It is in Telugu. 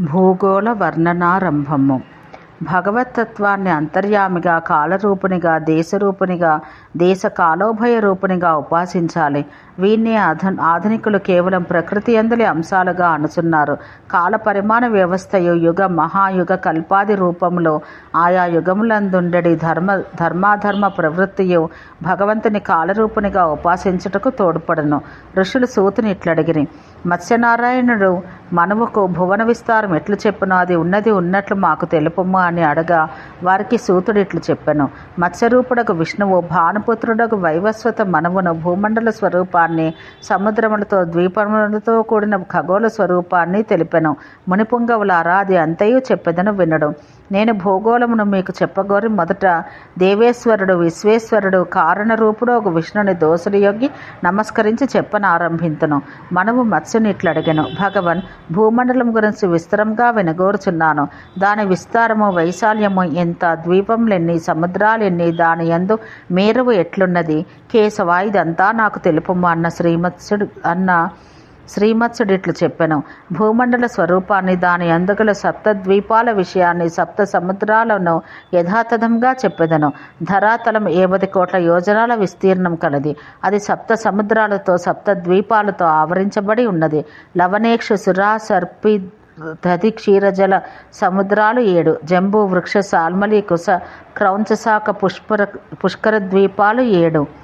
భూగోళ వర్ణనారంభము. భగవతత్వాన్ని అంతర్యామిగా కాలరూపునిగా దేశరూపునిగా దేశ కాలోభయ రూపునిగా ఉపాసించాలి. వీన్ని ఆధు ఆధునికులు కేవలం ప్రకృతి అందలి అంశాలుగా అనుచున్నారు. కాల పరిమాణ వ్యవస్థయు యుగ మహాయుగ కల్పాది రూపంలో ఆయా యుగములందుండడి ధర్మ ధర్మాధర్మ ప్రవృత్తియు భగవంతుని కాలరూపునిగా ఉపాసించుటకు తోడ్పడను. ఋషులు సూతుని ఇట్లడిగిరి మత్స్యనారాయణుడు మనవుకు భువన విస్తారం ఎట్లు చెప్పునో అది ఉన్నది ఉన్నట్లు మాకు తెలుపము అని అడగా వారికి సూతుడు ఇట్లు చెప్పెను. మత్స్యరూపుడకు విష్ణువు భానుపుత్రుడకు వైవస్వత మనవును భూమండల స్వరూపాన్ని సముద్రములతో ద్వీపములతో కూడిన ఖగోళ స్వరూపాన్ని తెలిపెను. మునిపుంగవులారా అది అంతయు చెప్పెదను వినడు. నేను భూగోళమును మీకు చెప్పగోరి మొదట దేవేశ్వరుడు విశ్వేశ్వరుడు కారణరూపుడు ఒక విష్ణుని దోసులు యొగ్గి నమస్కరించి చెప్పనారంభింతును మనము మత్స్యుని ఇట్లు అడిగాను భగవన్ భూమండలం గురించి విస్తరంగా వినగోరుచున్నాను. దాని విస్తారము వైశాల్యము ఎంత ద్వీపములెన్ని సముద్రాలెన్ని దాని యందు మేరువు ఎట్లున్నది? కేశవ ఇదంతా నాకు తెలుపము అన్న శ్రీమత్సుడు అన్న శ్రీమత్సుడిట్లు చెప్పెను. భూమండల స్వరూపాన్ని దాని అందుగల సప్త ద్వీపాల విషయాన్ని సప్త సముద్రాలను యథాతథంగా చెప్పెదను. ధరాతలం ఏబది కోట్ల యోజనాల విస్తీర్ణం కలది. అది సప్త సముద్రాలతో సప్త ద్వీపాలతో ఆవరించబడి ఉన్నది. లవణేక్ష సురా సర్పి దది క్షీరజల సముద్రాలు ఏడు. జంబూ వృక్ష సాల్మలి కుశ క్రౌంచశాఖ పుష్పర పుష్కర ద్వీపాలు ఏడు.